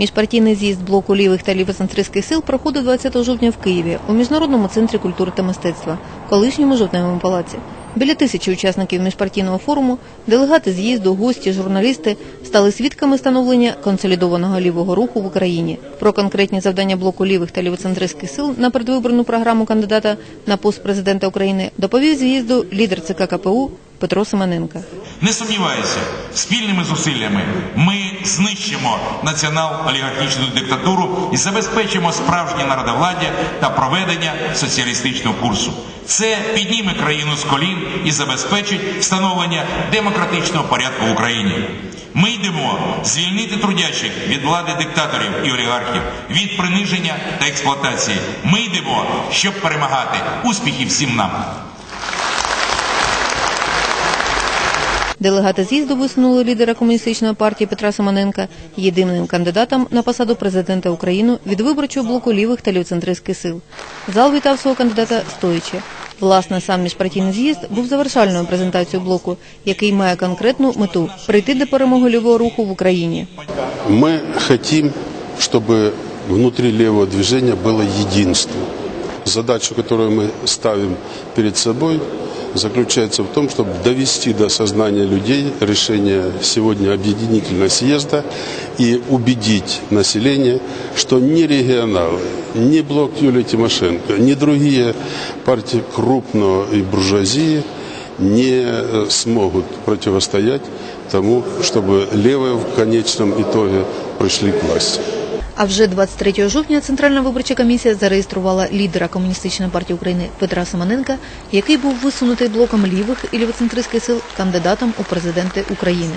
Міжпартійний з'їзд блоку лівих та лівоцентристських сил проходив 20 жовтня в Києві у Міжнародному центрі культури та мистецтва, колишньому жовтневому палаці. Біля тисячі учасників міжпартійного форуму, делегати з'їзду, гості, журналісти стали свідками становлення консолідованого лівого руху в Україні. Про конкретні завдання блоку лівих та лівоцентристських сил на передвиборну програму кандидата на пост президента України доповів з'їзду лідер ЦК КПУ Петро Семененко. Не сумніваюся, спільними зусиллями ми знищимо націонал-олігархічну диктатуру і забезпечимо справжнє народовладдя та проведення соціалістичного курсу. Це підніме країну з колін і забезпечить встановлення демократичного порядку в Україні. Ми йдемо звільнити трудячих від влади диктаторів і олігархів, від приниження та експлуатації. Ми йдемо, щоб перемагати. Успіхів всім нам! Делегати з'їзду висунули лідера комуністичної партії Петра Симоненка єдиним кандидатом на посаду президента України від виборчого блоку лівих та лівоцентристських сил. Зал вітав свого кандидата стоячи. Власне, сам міжпартійний з'їзд був завершальною презентацією блоку, який має конкретну мету прийти до перемоги лівого руху в Україні. Мы хотим, чтобы внутри левого движения было единство. Задача, которую мы ставим перед собой, заключается в том, чтобы довести до сознания людей решение сегодня объединительного съезда и убедить население, что ни регионалы, ни блок Юлии Тимошенко, ни другие партии крупного и буржуазии не э, смогут противостоять тому, чтобы левые в конечном итоге пришли к власти. А вже 23 жовтня Центральна виборча комісія зареєструвала лідера комуністичної партії України Петра Семененка, який був висунутий блоком лівих і лівоцентристських сил кандидатом у президенти України.